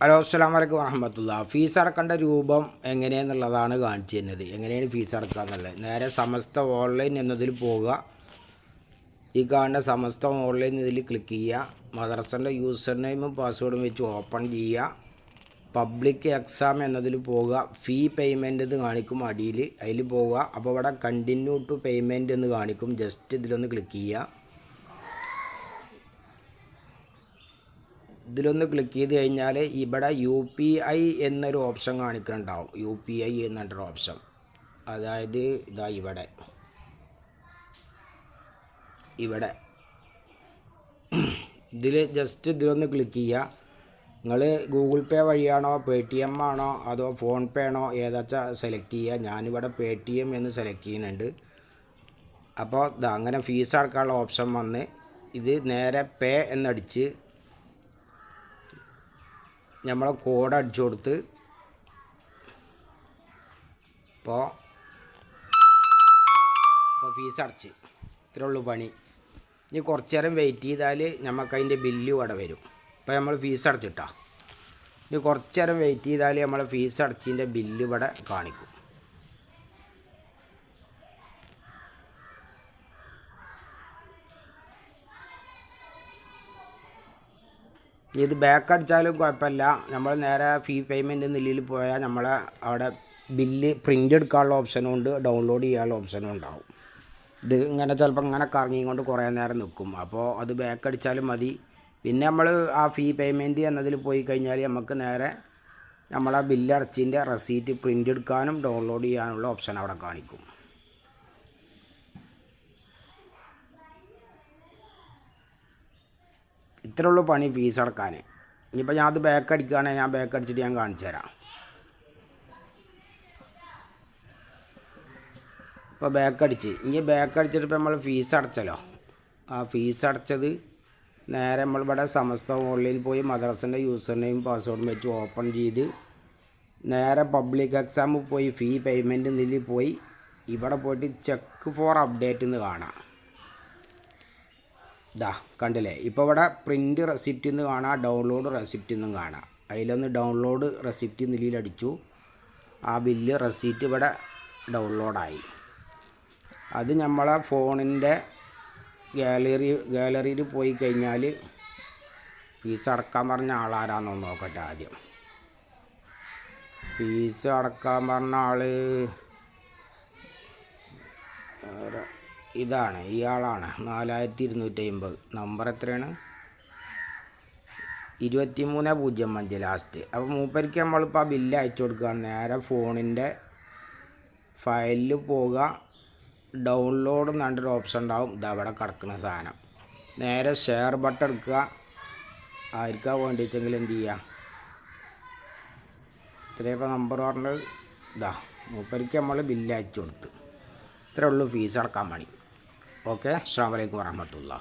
Hello അസ്സാം വലൈക്കും വറഹമത്തുള്ള ഫീസ് അടക്കേണ്ട രൂപം എങ്ങനെയെന്നുള്ളതാണ് കാണിച്ചു തരുന്നത് എങ്ങനെയാണ് ഫീസ് അടക്കുക എന്നുള്ളത്? നേരെ സമസ്ത ഓൺലൈൻ എന്നതിൽ പോവുക. ഈ കാണുന്ന സമസ്ത ഓൺലൈൻ ഇതിൽ ക്ലിക്ക് ചെയ്യുക. മദ്രസന്റെ യൂസർ നെയിമും പാസ്വേഡും വെച്ച് ഓപ്പൺ ചെയ്യുക. പബ്ലിക് എക്സാം എന്നതിൽ പോവുക. ഫീ പേയ്മെന്റ് എന്ന് കാണിക്കും അടിയിൽ. അതിൽ പോവുക. അപ്പോൾ ഇവിടെ കണ്ടിന്യൂ ടു പേയ്മെന്റ് എന്ന് കാണിക്കും. ജസ്റ്റ് ഇതിലൊന്ന് ക്ലിക്ക് ചെയ്യുക. ഇതിലൊന്ന് ക്ലിക്ക് ചെയ്ത് കഴിഞ്ഞാൽ ഇവിടെ യു പി ഐ എന്നൊരു ഓപ്ഷൻ കാണിക്കുന്നുണ്ടാവും യു പി ഐ എന്നൊരു ഓപ്ഷൻ അതായത് ഇതാ ഇവിടെ. ഇവിടെ. ഇതിൽ ജസ്റ്റ് ഇതിലൊന്ന് ക്ലിക്ക് ചെയ്യുക. നിങ്ങൾ ഗൂഗിൾ പേ വഴിയാണോ പേ ടി എം ആണോ അതോ ഫോൺ പേ ആണോ ഏതാച്ചാ സെലക്ട് ചെയ്യുക. ഞാനിവിടെ പേ ടി എം എന്ന് സെലക്ട് ചെയ്യുന്നുണ്ട്. അപ്പോൾ അങ്ങനെ ഫീസ് അടക്കാനുള്ള ഓപ്ഷൻ വന്ന് ഇത് നേരെ പേ എന്നടിച്ച് നമ്മളെ കോഡ് അടിച്ചു കൊടുത്ത് ഇപ്പോൾ ഇപ്പോൾ ഫീസ് അടച്ച്. ഇത്രേ ഉള്ളൂ പണി. ഇനി കുറച്ച് നേരം വെയിറ്റ് ചെയ്താൽ നമുക്ക് അതിന്റെ ബില്ല് ഇവിടെ വരും. ഇപ്പോൾ നമ്മൾ ഫീസ് അടച്ചിട്ടാ. ഇനി കുറച്ച് നേരം വെയിറ്റ് ചെയ്താൽ നമ്മൾ ഫീസ് അടച്ചതിന്റെ ബില്ല് ഇവിടെ കാണിക്കും. ഇത് ബാക്ക് അടിച്ചാലും കുഴപ്പമില്ല. നമ്മൾ നേരെ ഫീ പേയ്മെന്റ് നിലയിൽ പോയാൽ നമ്മളെ അവിടെ ബില്ല് പ്രിന്റ് എടുക്കാനുള്ള ഓപ്ഷനും ഉണ്ട് ഡൗൺലോഡ് ചെയ്യാനുള്ള ഓപ്ഷനും ഉണ്ടാവും. ഇത് ഇങ്ങനെ ചിലപ്പോൾ ഇങ്ങനെ കറങ്ങിക്കൊണ്ട് കുറേ നേരം നിൽക്കും അപ്പോൾ അത് ബാക്ക് അടിച്ചാലും മതി. പിന്നെ നമ്മൾ ആ ഫീ പേയ്മെന്റ് എന്നതിൽ പോയി കഴിഞ്ഞാൽ നമുക്ക് നേരെ നമ്മളെ ബില്ല് അടച്ചതിന്റെ റെസീറ്റ് പ്രിന്റ് എടുക്കാനും ഡൗൺലോഡ് ചെയ്യാനുള്ള ഓപ്ഷൻ അവിടെ കാണിക്കും. ഇത്രേ ഉള്ളൂ പണി ഫീസ് അടക്കാൻ ഇനിയിപ്പോൾ ഞാൻ അത് ബാക്ക് അടിക്കുകയാണെങ്കിൽ ഞാൻ ബാക്ക് അടിച്ചിട്ട് ഞാൻ കാണിച്ചു തരാം. ഇപ്പോൾ ബാക്ക് അടിച്ച്. ഇനി ബാക്ക് അടിച്ചിട്ട് ഇപ്പോൾ നമ്മൾ ഫീസ് അടച്ചല്ലോ. ആ ഫീസ് അടച്ചത് നേരെ നമ്മൾ ഇവിടെ സമസ്ത ഓൺലൈനിൽ പോയി മദ്രസിന്റെ യൂസർ നെയിം പാസ്വേഡും വെച്ച് ഓപ്പൺ ചെയ്ത് നേരെ പബ്ലിക് എക്സാം പോയി ഫീ പേയ്മെന്റ് നിലയിൽ പോയി. ഇവിടെ പോയിട്ട് ചെക്ക് ഫോർ അപ്ഡേറ്റ് എന്ന് കാണാം. ഇതാ കണ്ടില്ലേ? ഇപ്പോൾ ഇവിടെ പ്രിന്റ് റെസിപ്റ്റ് എന്ന് കാണാം ഡൗൺലോഡ് റെസിപ്റ്റ് എന്നും കാണാം. അതിലൊന്ന് ഡൗൺലോഡ് റെസിപ്റ്റ് നിലയിൽ അടിച്ചു ആ ബില്ല് റെസിപ്റ്റ് ഇവിടെ ഡൗൺലോഡായി അത് നമ്മളെ ഫോണിന്റെ ഗാലറി ഗാലറിയിൽ പോയി കഴിഞ്ഞാൽ ഫീസ് അടക്കാൻ പറഞ്ഞ ആളാരാണെന്ന് നോക്കട്ടെ ആദ്യം. ഫീസ് അടക്കാൻ പറഞ്ഞ ആൾ ഇതാണ് ഇയാളാണ്. നാലായിരത്തി ഇരുന്നൂറ്റി അമ്പത് നമ്പർ എത്രയാണ്? ഇരുപത്തി മൂന്ന് പൂജ്യം അഞ്ച് ലാസ്റ്റ് അപ്പോൾ മൂപ്പരിക്ക് നമ്മളിപ്പോൾ ആ ബില്ല് അയച്ചു കൊടുക്കുകയാണ് നേരെ ഫോണിന്റെ ഫയലിൽ പോവുക ഡൗൺലോഡ് എന്നൊരു ഓപ്ഷൻ ഉണ്ടാവും. ഇത് അവിടെ കിടക്കുന്ന സാധനം. നേരെ ഷെയർ ബട്ടൺ എടുക്കുക. ആർക്കാ വേണ്ടിച്ചെങ്കിൽ എന്ത് ചെയ്യുക ഇത്രയപ്പോൾ നമ്പർ പറഞ്ഞത്. ഇതാ മൂപ്പരിക്ക് നമ്മൾ ബില്ല് അയച്ചു കൊടുത്തു. ഇത്രേ ഉള്ളൂ ഫീസ് അടക്കാൻ പണി. ഓക്കെ അസ്സാം വലൈക്കും വരഹമത്തുള്ള